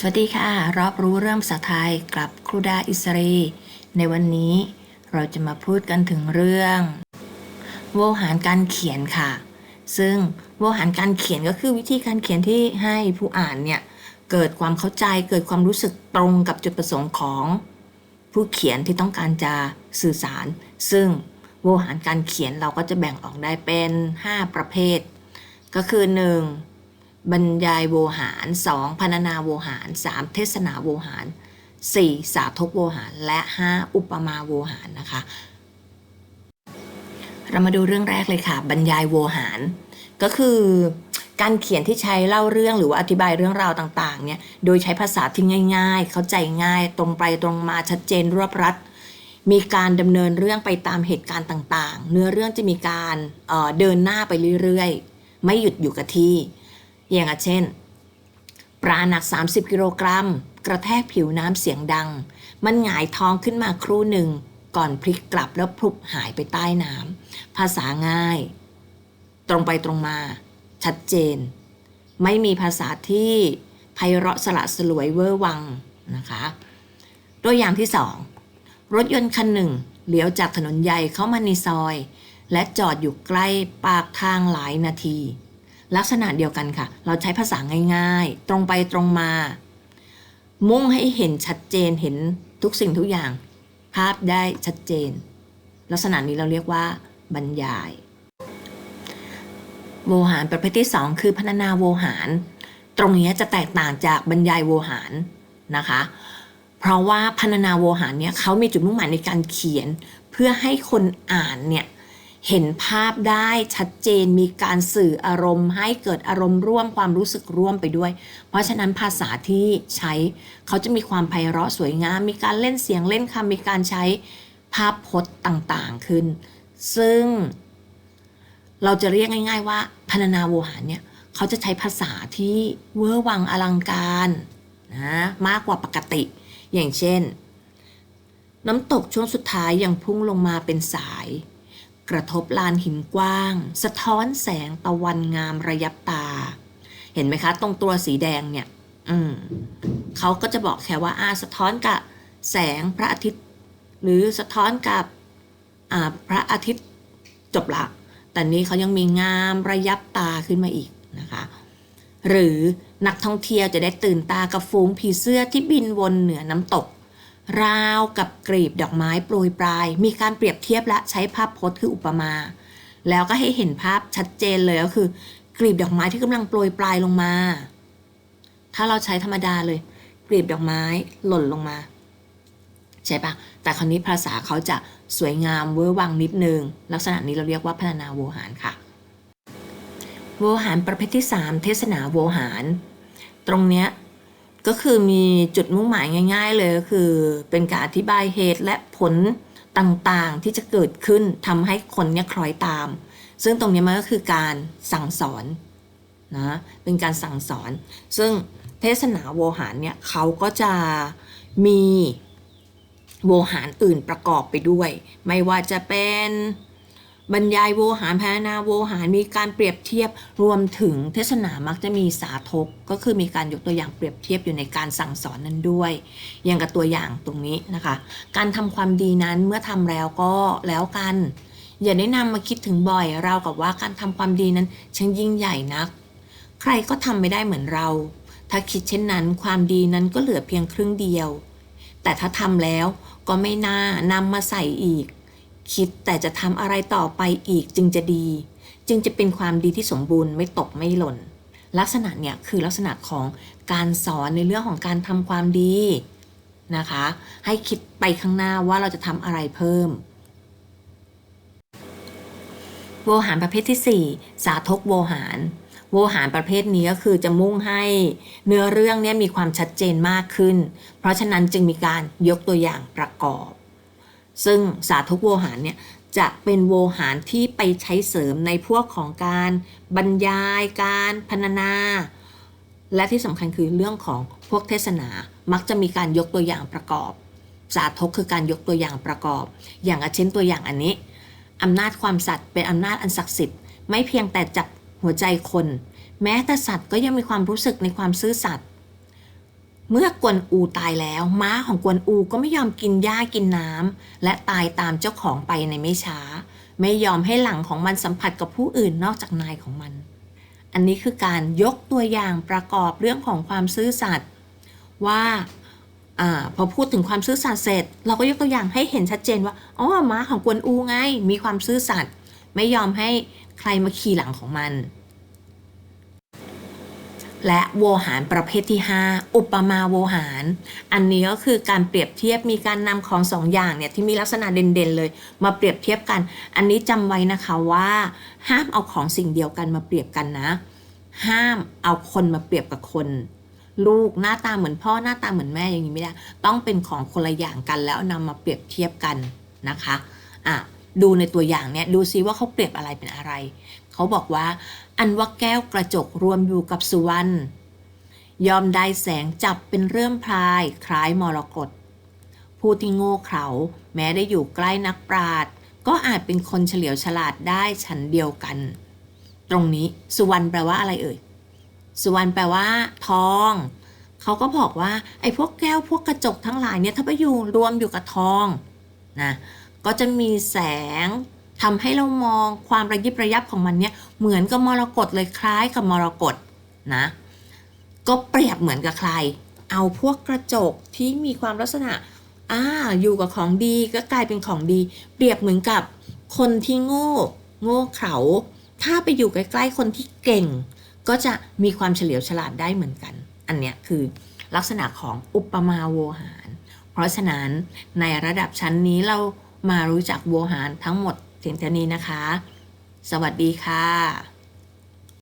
สวัสดีค่ะ รอบรู้เรื่องภาษาไทยกับครูดาอิสรี ในวันนี้เราจะมาพูดกันถึงเรื่องโวหารการเขียนค่ะ ซึ่งโวหารการเขียนก็คือวิธีการเขียนที่ให้ผู้อ่านเนี่ยเกิดความเข้าใจเกิดความรู้สึกตรงกับจุดประสงค์ของ ผู้เขียนที่ต้องการจะสื่อสาร ซึ่งโวหารการเขียนเราก็จะแบ่งออกได้เป็น 5 ประเภท ก็คือ 1. บรรยายโวหาร 2. พรรณนาโวหาร 3. เทศนาโวหาร 4. สาธกโวหาร และ 5. อุปมาโวหารนะคะ เรามาดูเรื่องแรกเลยค่ะ บรรยายโวหาร ก็คือการเขียนที่ใช้เล่าเรื่องหรือว่าอธิบายเรื่องราวต่างๆ เนี่ย โดยใช้ภาษาที่ง่าย ๆ เข้าใจง่ายตรงไปตรงมาชัดเจนรวบรัด มีการดำเนินเรื่องไปตามเหตุการณ์ต่างๆ เนื้อเรื่องจะมีการเอ่อเดินหน้าไปเรื่อยๆ ไม่หยุดอยู่กับที่ อย่างเช่น ปลาหนัก 30 กิโลกรัม กระแทกผิวน้ำเสียงดัง มันหงายท้องขึ้นมาครู่หนึ่ง ก่อนพลิกกลับแล้วพลุบหายไปใต้น้ำภาษาง่าย ตรงไปตรงมา ชัดเจน ไม่มีภาษาที่ไพเราะสละสลวยเวอร์วังนะคะตัวอย่างที่สองรถยนต์คันหนึ่งเลี้ยวจากถนนใหญ่เข้ามาในซอย และจอดอยู่ใกล้ปากทางหลายนาที ลักษณะเดียวกันค่ะ เราใช้ภาษาง่ายๆ ตรงไปตรงมา มุ่งให้เห็นชัดเจนเห็นทุกสิ่งทุกอย่าง ภาพได้ชัดเจน ลักษณะนี้เราเรียกว่า บรรยาย โวหารประเภทที่ 2 คือพรรณนาโวหาร ตรงนี้จะแตกต่างจากบรรยายโวหารนะคะ เพราะว่าพรรณนาโวหารเนี่ยเขามีจุดมุ่งหมายในการเขียน เพื่อให้คนอ่านเนี่ย เห็นภาพได้ชัดเจนมีการสื่ออารมณ์ ให้เกิดอารมณ์ร่วมความรู้สึกร่วมไปด้วย เพราะฉะนั้นภาษาที่ใช้เขาจะมีความไพเราะสวยงาม มีการเล่นเสียงเล่นคำมีการใช้ภาพพจน์ต่างๆขึ้น ซึ่ง เราจะเรียกง่าย ๆ ว่าพรรณนาโวหารเนี่ยเขาจะใช้ภาษาที่เวอร์วังอลังการนะมากกว่าปกติ อย่างเช่น น้ำตกช่วงสุดท้ายยังพุ่งลงมาเป็นสาย กระทบลานหินกว้าง สะท้อนแสงตะวันงามระยับตา เห็นไหมคะ ตรงตัวสีแดงเนี่ย อืมเขาก็จะบอกแค่ว่าอาสะท้อนกับแสงพระอาทิตย์ หรือสะท้อนกับอ่าพระอาทิตย์จบละแต่นี้เขายังมีงามระยับตาขึ้นมาอีกนะคะ หรือนักท่องเที่ยวจะได้ตื่นตากับฝูงผีเสื้อที่บินวนเหนือน้ำตก ราวกับกลีบดอกไม้โปรยปลาย มีการเปรียบเทียบและใช้ภาพพจน์คืออุปมา แล้วก็ให้เห็นภาพชัดเจนเลยก็คือ กลีบดอกไม้ที่กำลังโปรยปลายลงมา ถ้าเราใช้ธรรมดาเลย กลีบดอกไม้หล่นลงมา ใช่ปะแต่คราวนี้ภาษาเขาจะสวยงามเวอร์วังนิดนึง ลักษณะนี้เราเรียกว่าพัฒนาโวหารค่ะ โวหารประเภทที่ 3 เทศนาโวหาร ตรงเนี้ย ก็คือมีจุดมุ่งหมายง่าย ๆ เลยก็คือ เป็นการอธิบายเหตุและผลต่างๆที่จะเกิดขึ้นทำให้คนเนี่ยคล้อยตาม ซึ่งตรงนี้มันก็คือการสั่งสอนนะเป็นการสั่งสอน ซึ่งเทศนาโวหารเนี่ยเขาก็จะมีโวหารอื่นประกอบไปด้วย ไม่ว่าจะเป็น บรรยายโวหารพรรณนาโวหารมีการเปรียบเทียบรวมถึงเทศนามักจะมีสาธกก็คือมีการยกตัวอย่างเปรียบเทียบอยู่ในการสั่งสอนนั้นด้วย อย่างกับตัวอย่างตรงนี้นะคะ การทำความดีนั้นเมื่อทำแล้วก็แล้วกัน อย่าได้นำมาคิดถึงบ่อยเราวกับว่าการทำความดีนั้นช่างยิ่งใหญ่นัก ใครก็ทำไม่ได้เหมือนเรา ถ้าคิดเช่นนั้น ความดีนั้นก็เหลือเพียงครึ่งเดียว แต่ถ้าทำแล้วก็ไม่น่านำมาใส่อีก คิดแต่จะทำอะไรต่อไปอีกจึงจะดี จึงจะเป็นความดีที่สมบูรณ์ไม่ตกไม่หล่น ลักษณะเนี่ยคือลักษณะของการสอนในเรื่องของการทำความดีนะคะ ให้คิดไปข้างหน้าว่าเราจะทำอะไรเพิ่มโวหารประเภทที่ 4 สาธกโวหารโวหารประเภทนี้ก็คือจะมุ่งให้เนื้อเรื่องเนี่ยมีความชัดเจนมากขึ้น เพราะฉะนั้นจึงมีการยกตัวอย่างประกอบ ซึ่งสาธุโวหารเนี่ยจะเป็นโวหารที่ไปใช้เสริมในพวกของการบรรยายการพรรณนา และที่สำคัญคือเรื่องของพวกเทศนามักจะมีการยกตัวอย่างประกอบ สาธกคือการยกตัวอย่างประกอบ อย่างเช่นตัวอย่างอันนี้อำนาจความสัตย์เป็นอำนาจอันศักดิ์สิทธิ์ไม่เพียงแต่จับหัวใจคน แม้แต่สัตว์ก็ยังมีความรู้สึกในความซื่อสัตย์ เมื่อกวนอูตายแล้ว ม้าของกวนอูก็ไม่ยอมกินหญ้ากินน้ำและตายตามเจ้าของไปในไม่ช้า ไม่ยอมให้หลังของมันสัมผัสกับผู้อื่นนอกจากนายของมัน อันนี้คือการยกตัวอย่างประกอบเรื่องของความซื่อสัตย์ว่าอพอพูดถึงความซื่อสัตย์เสร็จ เราก็ยกตัวอย่างให้เห็นชัดเจนว่าอ๋อม้าของกวนอูไง มีความซื่อสัตย์ไม่ยอมให้ใครมาขี่หลังของมัน และโวหารประเภทที่ 5 อุปมาโวหาร อันนี้ก็คือการเปรียบเทียบมีการนำของสองอย่างเนี่ยที่มีลักษณะเด่นๆเลย มาเปรียบเทียบกัน อันนี้จำไว้นะคะว่าห้ามเอาของสิ่งเดียวกันมาเปรียบกันนะ ห้ามเอาคนมาเปรียบกับคน ลูกหน้าตาเหมือนพ่อหน้าตาเหมือนแม่อย่างนี้ไม่ได้ ต้องเป็นของคนละอย่างกันแล้วนำมาเปรียบเทียบกันนะคะอะดูในตัวอย่างเนี่ยดูซิว่าเขาเปรียบอะไรเป็นอะไร เขาบอกว่า อันว่าแก้วกระจกรวมอยู่กับสุวรรณยอมได้แสงจับเป็นเรื่อมพลายคล้ายมรกตผู้ที่โง่เขลาแม้ได้อยู่ใกล้นักปราชญ์ก็อาจเป็นคนเฉลียวฉลาดได้ฉันเดียวกัน ตรงนี้สุวรรณแปลว่าอะไรเอ่ย สุวรรณแปลว่า ทอง เขาก็บอกว่า ไอ้พวกแก้วพวกกระจกทั้งหลายเนี่ยถ้าไปอยู่รวมอยู่กับทองนะก็จะมีแสง ทำให้เรามองความระยิบระยับของมันเนี่ยเหมือนกับมรกตเลยคล้ายกับมรกตนะก็เปรียบเหมือนกับใคร เอาพวกกระจกที่มีความลักษณะอ่าอยู่กับของดีก็กลายเป็นของดี เปรียบเหมือนกับคนที่โง่ โง่เขลาถ้าไปอยู่ใกล้ๆคนที่เก่ง ก็จะมีความเฉลียวฉลาดได้เหมือนกัน อันเนี้ยคือลักษณะของอุปมาโวหาร เพราะฉะนั้นในระดับชั้นนี้เรามารู้จักโวหารทั้งหมด พียงเท่านี้นะคะ สวัสดีค่ะ